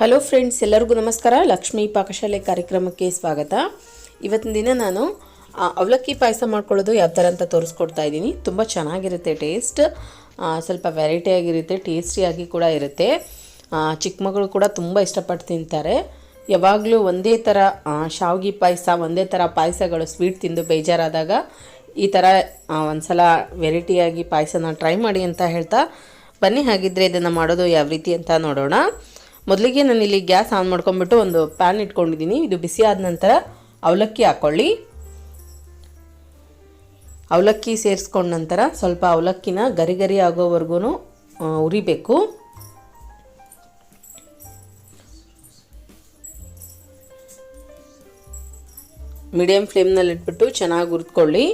Hello friends ಎಲ್ಲರಿಗೂ ನಮಸ್ಕಾರ. ಲಕ್ಷ್ಮೀ ಪಾಕಶಾಲೆ ಕಾರ್ಯಕ್ರಮಕ್ಕೆ ಸ್ವಾಗತ. ಇವತ್ತಿನ ದಿನ ನಾನು ಅವಲಕ್ಕಿ ಪಾಯಸ ಮಾಡ್ಕೊಳ್ಳೋದು ಯಾವ ಥರ ಅಂತ ತೋರಿಸ್ಕೊಡ್ತಾ ಇದ್ದೀನಿ. ತುಂಬ ಚೆನ್ನಾಗಿರುತ್ತೆ ಟೇಸ್ಟ್ ಸ್ವಲ್ಪ ವೆರೈಟಿ ಆಗಿರುತ್ತೆ ಟೇಸ್ಟಿಯಾಗಿ ಕೂಡ ಇರುತ್ತೆ. ಚಿಕ್ಕ ಮಗಳು ಕೂಡ ತುಂಬ ಇಷ್ಟಪಟ್ಟು ತಿಂತಾರೆ. ಯಾವಾಗಲೂ ಒಂದೇ ಥರ ಶಾವಿಗೆ ಪಾಯಸ, ಒಂದೇ ಥರ ಪಾಯಸಗಳು ಸ್ವೀಟ್ ತಿಂದು ಬೇಜಾರಾದಾಗ ಈ ಥರ ಒಂದು ಸಲ ವೆರೈಟಿಯಾಗಿ ಪಾಯಸನ ಟ್ರೈ ಮಾಡಿ ಅಂತ ಹೇಳ್ತಾ, ಬನ್ನಿ ಹಾಗಿದ್ರೆ ಇದನ್ನು ಮಾಡೋದು ಯಾವ ರೀತಿ ಅಂತ ನೋಡೋಣ. ಮೊದಲಿಗೆ ನಾನು ಇಲ್ಲಿ ಗ್ಯಾಸ್ ಆನ್ ಮಾಡ್ಕೊಂಡ್ಬಿಟ್ಟು ಒಂದು ಪ್ಯಾನ್ ಇಟ್ಕೊಂಡಿದ್ದೀನಿ. ಇದು ಬಿಸಿ ಆದ ನಂತರ ಅವಲಕ್ಕಿ ಹಾಕ್ಕೊಳ್ಳಿ ಅವಲಕ್ಕಿ ಸೇರಿಸ್ಕೊಂಡ ನಂತರ ಸ್ವಲ್ಪ ಅವಲಕ್ಕಿನ ಗರಿ ಗರಿ ಆಗೋವರೆಗೂ ಉರಿಬೇಕು. ಮೀಡಿಯಮ್ ಫ್ಲೇಮ್ನಲ್ಲಿಟ್ಬಿಟ್ಟು ಚೆನ್ನಾಗಿ ಹುರಿದ್ಕೊಳ್ಳಿ.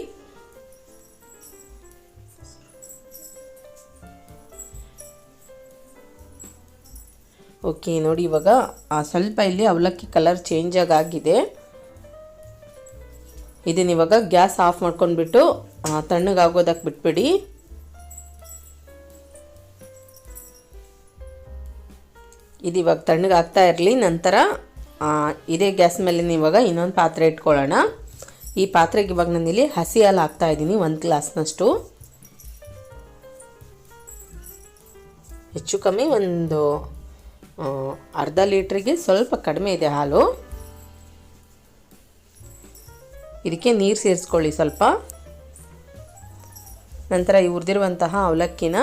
ಓಕೆ, ನೋಡಿ ಇವಾಗ ಸ್ವಲ್ಪ ಇಲ್ಲಿ ಅವಲಕ್ಕಿ ಕಲರ್ ಚೇಂಜ್ ಆಗಿದೆ ಇದನ್ನ ಇವಾಗ ಗ್ಯಾಸ್ ಆಫ್ ಮಾಡ್ಕೊಂಡ್ಬಿಟ್ಟು ತಣ್ಣಗಾಗೋದಕ್ಕೆ ಬಿಟ್ಬಿಡಿ. ಇದು ಇವಾಗ ತಣ್ಣಗಾಗ್ತಾ ಇರಲಿ, ನಂತರ ಇದೇ ಗ್ಯಾಸ್ ಮೇಲೆ ಇವಾಗ ಇನ್ನೊಂದು ಪಾತ್ರೆ ಇಟ್ಕೊಳ್ಳೋಣ. ಈ ಪಾತ್ರೆಗೆ ಇವಾಗ ನಾನಿಲ್ಲಿ ಹಸಿ ಹಾಲು ಹಾಕ್ತಾ ಇದ್ದೀನಿ, ಒಂದು ಗ್ಲಾಸ್ನಷ್ಟು. ಹೆಚ್ಚು ಕಮ್ಮಿ ಒಂದು ಅರ್ಧ ಲೀಟ್ರಿಗೆ ಸ್ವಲ್ಪ ಕಡಿಮೆ ಇದೆ ಹಾಲು. ಇದಕ್ಕೆ ನೀರು ಸೇರಿಸ್ಕೊಳ್ಳಿ ಸ್ವಲ್ಪ. ನಂತರ ಈ ಉರಿದಿರುವಂತಹ ಅವಲಕ್ಕಿನ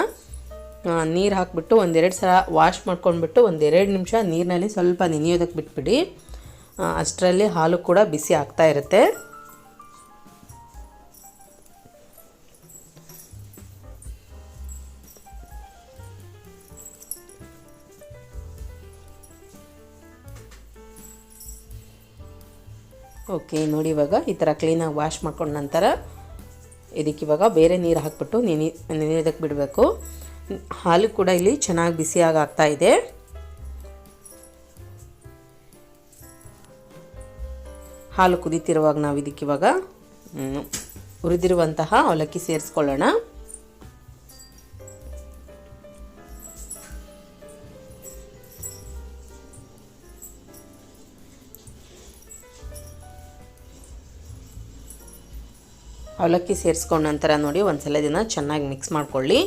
ನೀರು ಹಾಕಿಬಿಟ್ಟು ಒಂದೆರಡು ಸಲ ವಾಶ್ ಮಾಡ್ಕೊಂಡ್ಬಿಟ್ಟು ಒಂದೆರಡು ನಿಮಿಷ ನೀರಿನಲ್ಲಿ ಸ್ವಲ್ಪ ನೆನೆಯೋದಕ್ಕೆ ಬಿಟ್ಬಿಡಿ. ಅಷ್ಟರಲ್ಲಿ ಹಾಲು ಕೂಡ ಬಿಸಿ ಆಗ್ತಾ ಇರುತ್ತೆ. ಓಕೆ ನೋಡಿ ಇವಾಗ ಈ ಥರ ಕ್ಲೀನಾಗಿ ವಾಶ್ ಮಾಡ್ಕೊಂಡ ನಂತರ ಇದಕ್ಕೆ ಇವಾಗ ಬೇರೆ ನೀರು ಹಾಕ್ಬಿಟ್ಟು ನೆನೆ ನೆನೆಯೋದಕ್ಕೆ ಬಿಡಬೇಕು. ಹಾಲು ಕೂಡ ಇಲ್ಲಿ ಚೆನ್ನಾಗಿ ಬಿಸಿಯಾಗಿ ಆಗ್ತಾ ಇದೆ. ಹಾಲು ಕುದೀತಿರುವಾಗ ನಾವು ಇದಕ್ಕೆ ಇವಾಗ ಹ್ಮ್, ಹುರಿದಿರುವಂತಹ ಅವಲಕ್ಕಿ ಸೇರಿಸ್ಕೊಳ್ಳೋಣ. ಅವಲಕ್ಕಿ ಸೇರಿಸ್ಕೊಂಡ ನಂತರ ನೋಡಿ ಒಂದ್ಸಲ ಇದನ್ನು ಚೆನ್ನಾಗಿ ಮಿಕ್ಸ್ ಮಾಡಿಕೊಳ್ಳಿ.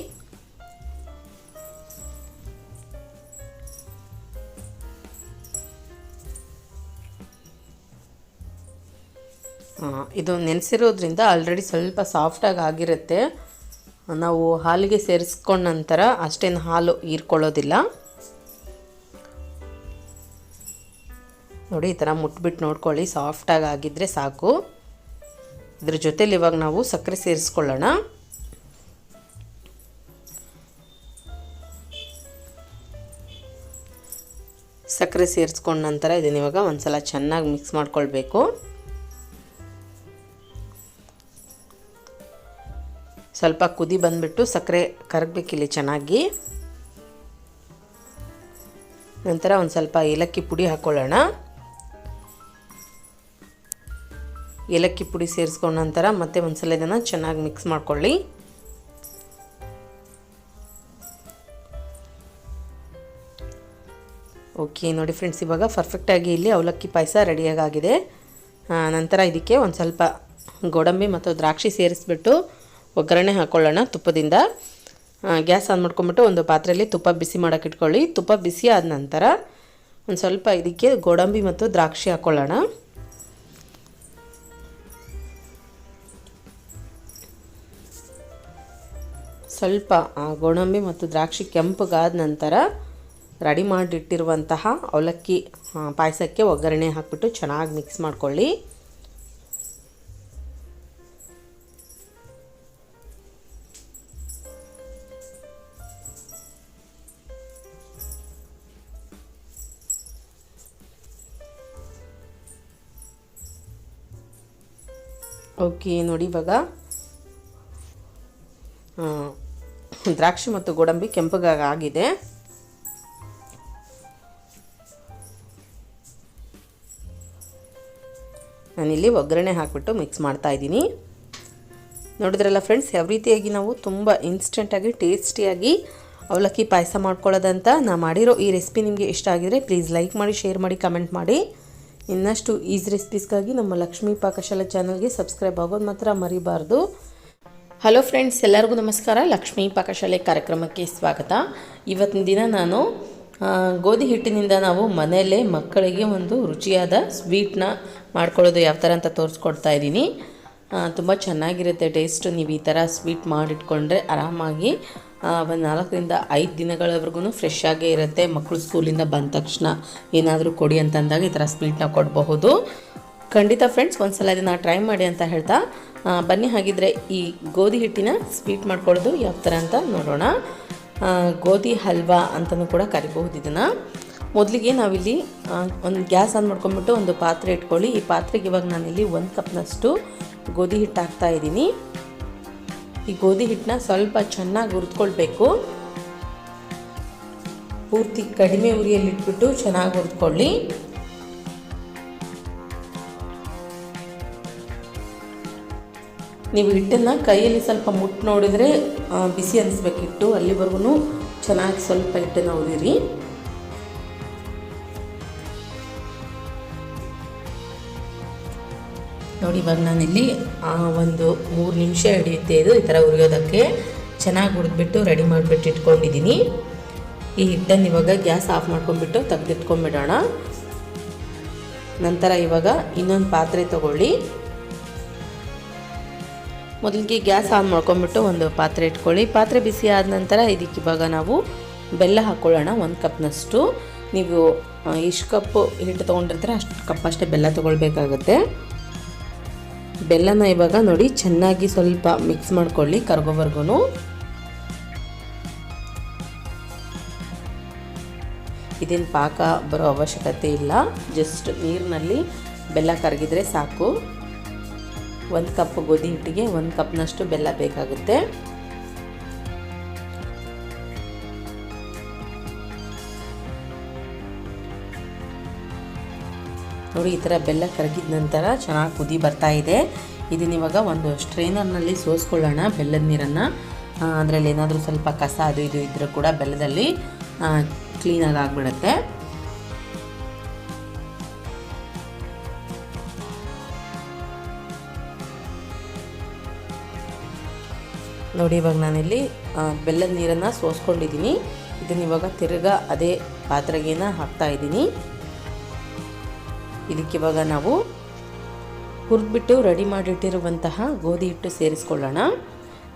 ಇದು ನೆನೆಸಿರೋದ್ರಿಂದ ಆಲ್ರೆಡಿ ಸ್ವಲ್ಪ ಸಾಫ್ಟಾಗಿ ಆಗಿರುತ್ತೆ. ನಾವು ಹಾಲಿಗೆ ಸೇರಿಸ್ಕೊಂಡ ನಂತರ ಅಷ್ಟೇನು ಹಾಲು ಹೀರ್ಕೊಳ್ಳೋದಿಲ್ಲ. ನೋಡಿ ಈ ಥರ ಮುಟ್ಬಿಟ್ಟು ನೋಡ್ಕೊಳ್ಳಿ ಸಾಫ್ಟಾಗಿ ಆಗಿದ್ದರೆ ಸಾಕು. ಇದ್ರ ಜೊತೆಲಿ ಇವಾಗ ನಾವು ಸಕ್ಕರೆ ಸೇರಿಸ್ಕೊಳ್ಳೋಣ. ಸಕ್ಕರೆ ಸೇರಿಸ್ಕೊಂಡ ನಂತರ ಇದನ್ನ ಇವಾಗ ಒಂದ್ಸಲ ಚೆನ್ನಾಗಿ ಮಿಕ್ಸ್ ಮಾಡ್ಕೊಳ್ಬೇಕು. ಸ್ವಲ್ಪ ಕುದಿ ಬಂದ್ಬಿಟ್ಟು ಸಕ್ಕರೆ ಕರಗಬೇಕಿಲ್ಲಿ ಚೆನ್ನಾಗಿ. ನಂತರ ಒಂದು ಸ್ವಲ್ಪ ಏಲಕ್ಕಿ ಪುಡಿ ಹಾಕ್ಕೊಳ್ಳೋಣ ಏಲಕ್ಕಿ ಪುಡಿ ಸೇರಿಸ್ಕೊಂಡ ನಂತರ ಮತ್ತೆ ಒಂದ್ಸಲ ಇದನ್ನು ಚೆನ್ನಾಗಿ ಮಿಕ್ಸ್ ಮಾಡ್ಕೊಳ್ಳಿ. ಓಕೆ ನೋಡಿ ಫ್ರೆಂಡ್ಸ್ ಇವಾಗ ಪರ್ಫೆಕ್ಟಾಗಿ ಇಲ್ಲಿ ಅವಲಕ್ಕಿ ಪಾಯಸ ರೆಡಿಯಾಗಿದೆ ನಂತರ ಇದಕ್ಕೆ ಒಂದು ಸ್ವಲ್ಪ ಗೋಡಂಬಿ ಮತ್ತು ದ್ರಾಕ್ಷಿ ಸೇರಿಸ್ಬಿಟ್ಟು ಒಗ್ಗರಣೆ ಹಾಕ್ಕೊಳ್ಳೋಣ ತುಪ್ಪದಿಂದ. ಗ್ಯಾಸ್ ಆನ್ ಮಾಡ್ಕೊಂಬಿಟ್ಟು ಒಂದು ಪಾತ್ರೆಯಲ್ಲಿ ತುಪ್ಪ ಬಿಸಿ ಮಾಡೋಕೆ ಇಟ್ಕೊಳ್ಳಿ. ತುಪ್ಪ ಬಿಸಿ ಆದ ನಂತರ ಒಂದು ಸ್ವಲ್ಪ ಇದಕ್ಕೆ ಗೋಡಂಬಿ ಮತ್ತು ದ್ರಾಕ್ಷಿ ಹಾಕ್ಕೊಳ್ಳೋಣ ಸ್ವಲ್ಪ ಗೋಡಂಬಿ ಮತ್ತು ದ್ರಾಕ್ಷಿ ಕೆಂಪಗಾದ ನಂತರ ರೆಡಿ ಮಾಡಿಟ್ಟಿರುವಂತಹ ಅವಲಕ್ಕಿ ಪಾಯಸಕ್ಕೆ ಒಗ್ಗರಣೆ ಹಾಕಿಬಿಟ್ಟು ಚೆನ್ನಾಗಿ ಮಿಕ್ಸ್ ಮಾಡ್ಕೊಳ್ಳಿ. ಓಕೆ, ನೋಡಿ ಇವಾಗ ದ್ರಾಕ್ಷಿ ಮತ್ತು ಗೋಡಂಬಿ ಕೆಂಪಗಾಗಿ ಆಗಿದೆ ನಾನಿಲ್ಲಿ ಒಗ್ಗರಣೆ ಹಾಕಿಬಿಟ್ಟು ಮಿಕ್ಸ್ ಮಾಡ್ತಾ ಇದ್ದೀನಿ. ನೋಡಿದ್ರಲ್ಲ ಫ್ರೆಂಡ್ಸ್, ಯಾವ ರೀತಿಯಾಗಿ ನಾವು ತುಂಬ ಇನ್ಸ್ಟೆಂಟಾಗಿ ಟೇಸ್ಟಿಯಾಗಿ ಅವಲಕ್ಕಿ ಪಾಯಸ ಮಾಡ್ಕೊಳ್ಳೋದಂತ ನಾ ಮಾಡಿರೋ ಈ ರೆಸಿಪಿ ನಿಮಗೆ ಇಷ್ಟ ಆಗಿದರೆ ಪ್ಲೀಸ್ ಲೈಕ್ ಮಾಡಿ ಶೇರ್ ಮಾಡಿ ಕಮೆಂಟ್ ಮಾಡಿ. ಇನ್ನಷ್ಟು ಈಸಿ ರೆಸಿಪೀಸ್ಗಾಗಿ ನಮ್ಮ ಲಕ್ಷ್ಮೀ ಪಾಕಶಾಲೆ ಚಾನಲ್ಗೆ ಸಬ್ಸ್ಕ್ರೈಬ್ ಆಗೋದು ಮಾತ್ರ ಮರಿಬಾರ್ದು. ಹಲೋ ಫ್ರೆಂಡ್ಸ್ ಎಲ್ಲರಿಗೂ ನಮಸ್ಕಾರ. ಲಕ್ಷ್ಮೀ ಪಾಕಶಾಲೆ ಕಾರ್ಯಕ್ರಮಕ್ಕೆ ಸ್ವಾಗತ. ಇವತ್ತಿನ ದಿನ ನಾನು ಗೋಧಿ ಹಿಟ್ಟಿನಿಂದ ನಾವು ಮನೆಯಲ್ಲೇ ಮಕ್ಕಳಿಗೆ ಒಂದು ರುಚಿಯಾದ ಸ್ವೀಟ್ನ ಮಾಡ್ಕೊಳ್ಳೋದು ಯಾವ ಥರ ಅಂತ ತೋರಿಸ್ಕೊಡ್ತಾ ಇದ್ದೀನಿ. ತುಂಬ ಚೆನ್ನಾಗಿರುತ್ತೆ ಟೇಸ್ಟ್ ನೀವು ಈ ಥರ ಸ್ವೀಟ್ ಮಾಡಿಟ್ಕೊಂಡ್ರೆ ಆರಾಮಾಗಿ ಒಂದು ನಾಲ್ಕರಿಂದ ಐದು ದಿನಗಳವರೆಗೂ ಫ್ರೆಶ್ ಆಗೇ ಇರುತ್ತೆ. ಮಕ್ಕಳು ಸ್ಕೂಲಿಂದ ಬಂದ ತಕ್ಷಣ ಏನಾದರೂ ಕೊಡಿ ಅಂತಂದಾಗ ಈ ಥರ ಸ್ವೀಟ್ನ ಕೊಡಬಹುದು. ಖಂಡಿತ ಫ್ರೆಂಡ್ಸ್ ಒಂದ್ಸಲ ಇದನ್ನು ಟ್ರೈ ಮಾಡಿ ಅಂತ ಹೇಳ್ತಾ ಬನ್ನಿ ಹಾಗಿದ್ರೆ ಈ ಗೋಧಿ ಹಿಟ್ಟಿನ ಸ್ವೀಟ್ ಮಾಡ್ಕೊಳ್ಳೋದು ಯಾವ ಥರ ಅಂತ ನೋಡೋಣ. ಗೋಧಿ ಹಲ್ವಾ ಅಂತಲೂ ಕೂಡ ಕರಿಬಹುದು ಇದನ್ನು. ಮೊದಲಿಗೆ ನಾವಿಲ್ಲಿ ಒಂದು ಗ್ಯಾಸ್ ಆನ್ ಮಾಡ್ಕೊಂಡ್ಬಿಟ್ಟು ಒಂದು ಪಾತ್ರೆ ಇಟ್ಕೊಳ್ಳಿ. ಈ ಪಾತ್ರೆಗೆ ಇವಾಗ ನಾನಿಲ್ಲಿ ಒಂದು ಕಪ್ನಷ್ಟು ಗೋಧಿ ಹಿಟ್ಟು ಹಾಕ್ತಾ ಇದ್ದೀನಿ. ಈ ಗೋಧಿ ಹಿಟ್ಟನ್ನ ಸ್ವಲ್ಪ ಚೆನ್ನಾಗಿ ಹುರಿದ್ಕೊಳ್ಬೇಕು. ಪೂರ್ತಿ ಕಡಿಮೆ ಉರಿಯಲ್ಲಿ ಇಟ್ಬಿಟ್ಟು ಚೆನ್ನಾಗಿ ಹುರಿದ್ಕೊಳ್ಳಿ. ನೀವು ಹಿಟ್ಟನ್ನು ಕೈಯಲ್ಲಿ ಸ್ವಲ್ಪ ಮುಟ್ಟು ನೋಡಿದರೆ ಬಿಸಿ ಅನಿಸ್ಬೇಕು ಹಿಟ್ಟು. ಅಲ್ಲಿವರೆಗೂ ಚೆನ್ನಾಗಿ ಸ್ವಲ್ಪ ಹಿಟ್ಟನ್ನು ಉದಿರಿ ನೋಡಿ, ಇವಾಗ ನಾನಿಲ್ಲಿ ಒಂದು ಮೂರು ನಿಮಿಷ ಹಿಡಿಯುತ್ತೆ ಇದು ಈ ಥರ ಉರಿಯೋದಕ್ಕೆ. ಚೆನ್ನಾಗಿ ಹುರಿದ್ಬಿಟ್ಟು ರೆಡಿ ಮಾಡಿಬಿಟ್ಟು ಇಟ್ಕೊಂಡಿದ್ದೀನಿ. ಈ ಹಿಟ್ಟನ್ನು ಇವಾಗ ಗ್ಯಾಸ್ ಆಫ್ ಮಾಡ್ಕೊಂಡ್ಬಿಟ್ಟು ತೆಗೆದಿಟ್ಕೊಂಡ್ಬಿಡೋಣ ನಂತರ ಇವಾಗ ಇನ್ನೊಂದು ಪಾತ್ರೆ ತಗೊಳ್ಳಿ. ಮೊದಲಿಗೆ ಗ್ಯಾಸ್ ಆನ್ ಮಾಡ್ಕೊಂಬಿಟ್ಟು ಒಂದು ಪಾತ್ರೆ ಇಟ್ಕೊಳ್ಳಿ. ಪಾತ್ರೆ ಬಿಸಿ ಆದ ನಂತರ ಇದಕ್ಕೆ ಇವಾಗ ನಾವು ಬೆಲ್ಲ ಹಾಕ್ಕೊಳ್ಳೋಣ ಒಂದು ಕಪ್ನಷ್ಟು. ನೀವು ಇಷ್ಟು ಕಪ್ಪು ಹಿಟ್ಟು ತೊಗೊಂಡಿರ್ತಾರೆ ಅಷ್ಟು ಕಪ್ ಅಷ್ಟೇ ಬೆಲ್ಲ ತೊಗೊಳ್ಬೇಕಾಗತ್ತೆ. ಬೆಲ್ಲನ ಇವಾಗ ನೋಡಿ ಚೆನ್ನಾಗಿ ಸ್ವಲ್ಪ ಮಿಕ್ಸ್ ಮಾಡ್ಕೊಳ್ಳಿ ಕರ್ಗೋವರೆಗೂ ಇದೇನು ಪಾಕ ಬರೋ ಅವಶ್ಯಕತೆ ಇಲ್ಲ. ಜಸ್ಟ್ ನೀರಿನಲ್ಲಿ ಬೆಲ್ಲ ಕರಗಿದ್ರೆ ಸಾಕು. ಒಂದು ಕಪ್ ಗೋಧಿ ಹಿಟ್ಟಿಗೆ ಒಂದು ಕಪ್ನಷ್ಟು ಬೆಲ್ಲ ಬೇಕಾಗುತ್ತೆ. ನೋಡಿ, ಈ ಥರ ಬೆಲ್ಲ ಕರಗಿದ ನಂತರ ಚೆನ್ನಾಗಿ ಕುದಿ ಬರ್ತಾ ಇದೆ. ಇದನ್ನ ಇವಾಗ ಒಂದು ಸ್ಟ್ರೈನರ್ನಲ್ಲಿ ಸೋಸ್ಕೊಳ್ಳೋಣ ಬೆಲ್ಲದ ನೀರನ್ನು. ಅದರಲ್ಲಿ ಏನಾದರೂ ಸ್ವಲ್ಪ ಕಸ ಅದು ಇದು ಇದ್ದರೂ ಕೂಡ ಬೆಲ್ಲದಲ್ಲಿ ಕ್ಲೀನಾಗಿ ಆಗಿಬಿಡುತ್ತೆ. ನೋಡಿ, ಇವಾಗ ನಾನಿಲ್ಲಿ ಬೆಲ್ಲದ ನೀರನ್ನು ಸೋಸ್ಕೊಂಡಿದ್ದೀನಿ ಇದನ್ನು ಇವಾಗ ತಿರ್ಗ ಅದೇ ಪಾತ್ರೆಗೇನ ಹಾಕ್ತಾ ಇದ್ದೀನಿ. ಇದಕ್ಕೆ ಇವಾಗ ನಾವು ಹುರಿದ್ಬಿಟ್ಟು ರೆಡಿ ಮಾಡಿಟ್ಟಿರುವಂತಹ ಗೋಧಿ ಹಿಟ್ಟು ಸೇರಿಸ್ಕೊಳ್ಳೋಣ.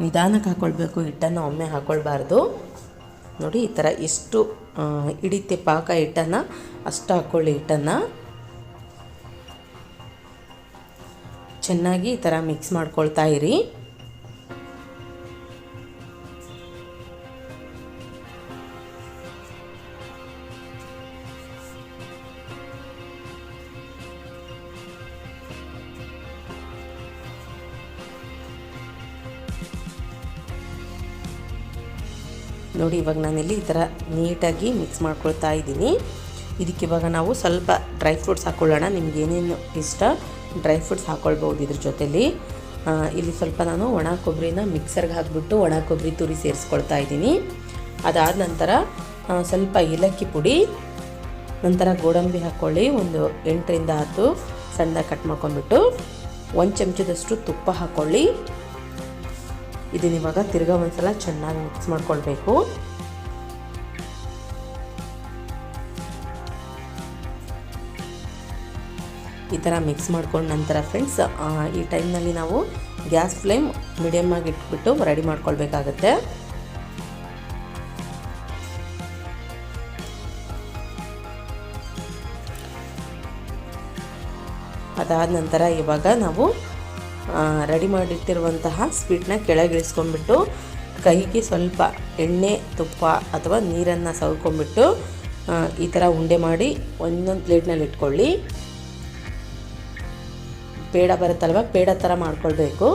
ನಿಧಾನಕ್ಕೆ ಹಾಕ್ಕೊಳ್ಬೇಕು ಹಿಟ್ಟನ್ನು ಒಮ್ಮೆ ಹಾಕ್ಕೊಳ್ಬಾರ್ದು ನೋಡಿ, ಈ ಥರ ಎಷ್ಟು ಹಿಡಿತೆ ಪಾಕ ಹಿಟ್ಟನ್ನು, ಅಷ್ಟು ಹಾಕ್ಕೊಳ್ಳಿ ಹಿಟ್ಟನ್ನು. ಚೆನ್ನಾಗಿ ಈ ಥರ ಮಿಕ್ಸ್ ಮಾಡ್ಕೊಳ್ತಾ ಇರಿ. ನೋಡಿ, ಇವಾಗ ನಾನಿಲ್ಲಿ ಈ ಥರ ನೀಟಾಗಿ ಮಿಕ್ಸ್ ಮಾಡ್ಕೊಳ್ತಾ ಇದ್ದೀನಿ. ಇದಕ್ಕೆ ಇವಾಗ ನಾವು ಸ್ವಲ್ಪ ಡ್ರೈ ಫ್ರೂಟ್ಸ್ ಹಾಕ್ಕೊಳ್ಳೋಣ ನಿಮ್ಗೆ ಏನೇನು ಇಷ್ಟ ಡ್ರೈ ಫ್ರೂಟ್ಸ್ ಹಾಕ್ಕೊಳ್ಬೋದು ಇದ್ರ ಜೊತೆಲಿ. ಇಲ್ಲಿ ಸ್ವಲ್ಪ ನಾನು ಒಣ ಕೊಬ್ಬರಿನ ಮಿಕ್ಸರ್ಗೆ ಹಾಕಿಬಿಟ್ಟು ಒಣ ಕೊಬ್ಬರಿ ತುರಿ ಸೇರಿಸ್ಕೊಳ್ತಾ ಇದ್ದೀನಿ. ಅದಾದ ನಂತರ ಸ್ವಲ್ಪ ಏಲಕ್ಕಿ ಪುಡಿ, ನಂತರ ಗೋಡಂಬಿ ಹಾಕ್ಕೊಳ್ಳಿ ಒಂದು ಎಂಟರಿಂದ ಹತ್ತು ಸಣ್ಣ ಕಟ್ ಮಾಡ್ಕೊಂಡ್ಬಿಟ್ಟು, ಒಂದು ಚಮಚದಷ್ಟು ತುಪ್ಪ ಹಾಕ್ಕೊಳ್ಳಿ ಇದನ್ನ ಇವಾಗ ತಿರ್ಗಾ ಒಂದ್ಸಲ ಚೆನ್ನಾಗಿ ಮಿಕ್ಸ್ ಮಾಡ್ಕೊಳ್ಬೇಕು. ಈ ಥರ ಮಿಕ್ಸ್ ಮಾಡ್ಕೊಂಡ ನಂತರ ಫ್ರೆಂಡ್ಸ್ ಈ ಟೈಮ್ನಲ್ಲಿ ನಾವು ಗ್ಯಾಸ್ ಫ್ಲೇಮ್ ಮೀಡಿಯಮ್ ಆಗಿ ಇಟ್ಬಿಟ್ಟು ರೆಡಿ ಮಾಡ್ಕೊಳ್ಬೇಕಾಗತ್ತೆ. ಅದಾದ ನಂತರ ಇವಾಗ ನಾವು ರೆಡಿ ಮಾಡಿಟ್ಟಿರುವಂತಹ ಸ್ವೀಟ್ನ ಕೆಳಗಿಳಿಸ್ಕೊಂಡ್ಬಿಟ್ಟು ಕೈಗೆ ಸ್ವಲ್ಪ ಎಣ್ಣೆ, ತುಪ್ಪ ಅಥವಾ ನೀರನ್ನು ಸವ್ಕೊಂಡ್ಬಿಟ್ಟು ಈ ಥರ ಉಂಡೆ ಮಾಡಿ ಒಂದೊಂದು ಪ್ಲೇಟ್ನಲ್ಲಿ ಇಟ್ಕೊಳ್ಳಿ. ಪೇಡ ಬರುತ್ತಲ್ವ? ಪೇಡ ಥರ ಮಾಡ್ಕೊಳ್ಬೇಕು.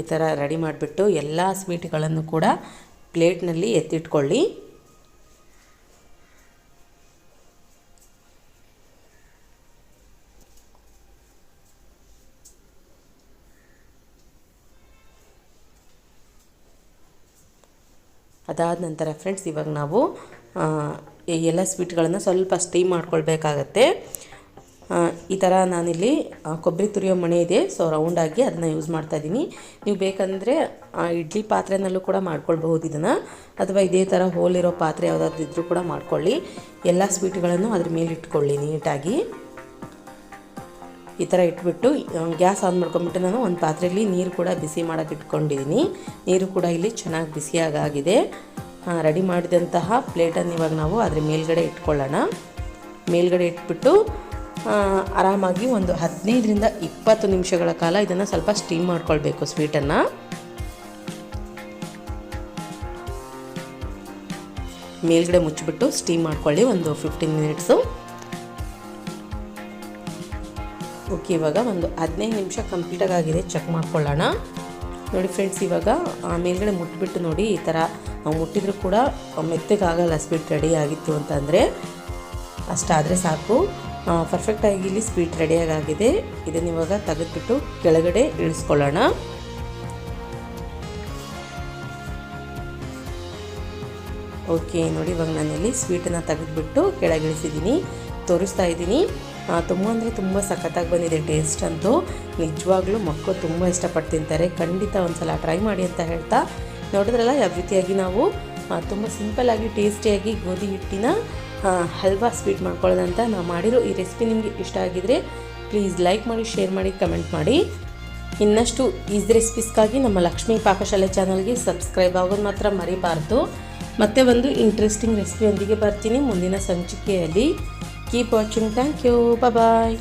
ಈ ಥರ ರೆಡಿ ಮಾಡಿಬಿಟ್ಟು ಎಲ್ಲ ಸ್ವೀಟ್ಗಳನ್ನು ಕೂಡ ಪ್ಲೇಟ್ನಲ್ಲಿ ಎತ್ತಿಟ್ಕೊಳ್ಳಿ. ಅದಾದ ನಂತರ ಫ್ರೆಂಡ್ಸ್ ಇವಾಗ ನಾವು ಎಲ್ಲ ಸ್ವೀಟ್ಗಳನ್ನು ಸ್ವಲ್ಪ ಸ್ಟೀಮ್ ಮಾಡ್ಕೊಳ್ಬೇಕಾಗತ್ತೆ. ಈ ಥರ ನಾನಿಲ್ಲಿ ಕೊಬ್ಬರಿ ತುರಿಯೋ ಮಣೆ ಇದೆ. ಸೊ ರೌಂಡಾಗಿ ಅದನ್ನ ಯೂಸ್ ಮಾಡ್ತಾ ಇದ್ದೀನಿ. ನೀವು ಬೇಕಂದರೆ ಇಡ್ಲಿ ಪಾತ್ರೆನಲ್ಲೂ ಕೂಡ ಮಾಡ್ಕೊಳ್ಬಹುದು ಇದನ್ನು. ಅಥವಾ ಇದೇ ಥರ ಹೋಲಿರೋ ಪಾತ್ರೆ ಯಾವುದಾದ್ರು ಇದ್ದರೂ ಕೂಡ ಮಾಡ್ಕೊಳ್ಳಿ. ಎಲ್ಲ ಸ್ವೀಟ್ಗಳನ್ನು ಅದ್ರ ಮೇಲೆ ಇಟ್ಕೊಳ್ಳಿ ನೀಟಾಗಿ. ಈ ಥರ ಇಟ್ಬಿಟ್ಟು ಗ್ಯಾಸ್ ಆನ್ ಮಾಡ್ಕೊಂಬಿಟ್ಟು ನಾನು ಒಂದು ಪಾತ್ರೆಯಲ್ಲಿ ನೀರು ಕೂಡ ಬಿಸಿ ಮಾಡೋಕೆ ಇಟ್ಕೊಂಡಿದ್ದೀನಿ ನೀರು ಕೂಡ ಇಲ್ಲಿ ಚೆನ್ನಾಗಿ ಬಿಸಿಯಾಗಾಗಿದೆ ರೆಡಿ ಮಾಡಿದಂತಹ ಪ್ಲೇಟನ್ನು ಇವಾಗ ನಾವು ಅದ್ರ ಮೇಲ್ಗಡೆ ಇಟ್ಕೊಳ್ಳೋಣ. ಮೇಲ್ಗಡೆ ಇಟ್ಬಿಟ್ಟು ಆರಾಮಾಗಿ ಒಂದು ಹದಿನೈದರಿಂದ ಇಪ್ಪತ್ತು ನಿಮಿಷಗಳ ಕಾಲ ಇದನ್ನು ಸ್ವಲ್ಪ ಸ್ಟೀಮ್ ಮಾಡ್ಕೊಳ್ಬೇಕು ಸ್ವೀಟನ್ನು. ಮೇಲ್ಗಡೆ ಮುಚ್ಚಿಬಿಟ್ಟು ಸ್ಟೀಮ್ ಮಾಡ್ಕೊಳ್ಳಿ ಒಂದು ಫಿಫ್ಟೀನ್ ಮಿನಿಟ್ಸು ಓಕೆ ಇವಾಗ ಒಂದು ಹದಿನೈದು ನಿಮಿಷ ಕಂಪ್ಲೀಟಾಗಿ ಆಗಿದೆ ಚೆಕ್ ಮಾಡ್ಕೊಳ್ಳೋಣ. ನೋಡಿ ಫ್ರೆಂಡ್ಸ್ ಇವಾಗ ಮೇಲ್ಗಡೆ ಮುಟ್ಬಿಟ್ಟು ನೋಡಿ ಈ ಥರ ನಾವು ಮುಟ್ಟಿದ್ರು ಕೂಡ ಮೆತ್ತಗಾಗಲ್ಲ ಸ್ವೀಟ್ ರೆಡಿ ಆಗಿತ್ತು ಅಂತಂದರೆ ಅಷ್ಟಾದರೆ ಸಾಕು. ಪರ್ಫೆಕ್ಟಾಗಿ ಇಲ್ಲಿ ಸ್ವೀಟ್ ರೆಡಿಯಾಗಿದೆ ಇದನ್ನು ಇವಾಗ ತೆಗೆದ್ಬಿಟ್ಟು ಕೆಳಗಡೆ ಇಳಿಸ್ಕೊಳ್ಳೋಣ. ಓಕೆ ನೋಡಿ ಇವಾಗ ನಾನಿಲ್ಲಿ ಸ್ವೀಟನ್ನು ತೆಗೆದುಬಿಟ್ಟು ಕೆಳಗಿಳಿಸಿದ್ದೀನಿ ತೋರಿಸ್ತಾ ಇದ್ದೀನಿ. ತುಂಬ ಅಂದರೆ ತುಂಬ ಸಖತ್ತಾಗಿ ಬಂದಿದೆ ಟೇಸ್ಟ್ ಅಂತೂ. ನಿಜವಾಗ್ಲೂ ಮಕ್ಕಳು ತುಂಬ ಇಷ್ಟಪಟ್ಟು ತಿಂತಾರೆ. ಖಂಡಿತ ಒಂದ್ಸಲ ಟ್ರೈ ಮಾಡಿ ಅಂತ ಹೇಳ್ತಾ. ನೋಡಿದ್ರಲ್ಲ, ಯಾವ ರೀತಿಯಾಗಿ ನಾವು ತುಂಬ ಸಿಂಪಲ್ಲಾಗಿ ಟೇಸ್ಟಿಯಾಗಿ ಗೋಧಿ ಹಿಟ್ಟಿನ ಹಲ್ವಾ ಸ್ವೀಟ್ ಮಾಡ್ಕೊಳ್ಳೋದಂತ ನಾವು ಮಾಡಿರೋ ಈ ರೆಸಿಪಿ ನಿಮಗೆ ಇಷ್ಟ ಆಗಿದರೆ ಪ್ಲೀಸ್ ಲೈಕ್ ಮಾಡಿ, ಶೇರ್ ಮಾಡಿ, ಕಮೆಂಟ್ ಮಾಡಿ. ಇನ್ನಷ್ಟು ಈಸ್ ರೆಸಿಪೀಸ್ಗಾಗಿ ನಮ್ಮ ಲಕ್ಷ್ಮೀ ಪಾಕಶಾಲೆ ಚಾನಲ್ಗೆ ಸಬ್ಸ್ಕ್ರೈಬ್ ಆಗೋದು ಮಾತ್ರ ಮರಿಬಾರ್ದು. ಮತ್ತೆ ಒಂದು ಇಂಟ್ರೆಸ್ಟಿಂಗ್ ರೆಸಿಪಿಯೊಂದಿಗೆ ಬರ್ತೀನಿ ಮುಂದಿನ ಸಂಚಿಕೆಯಲ್ಲಿ. Keep watching thank you bye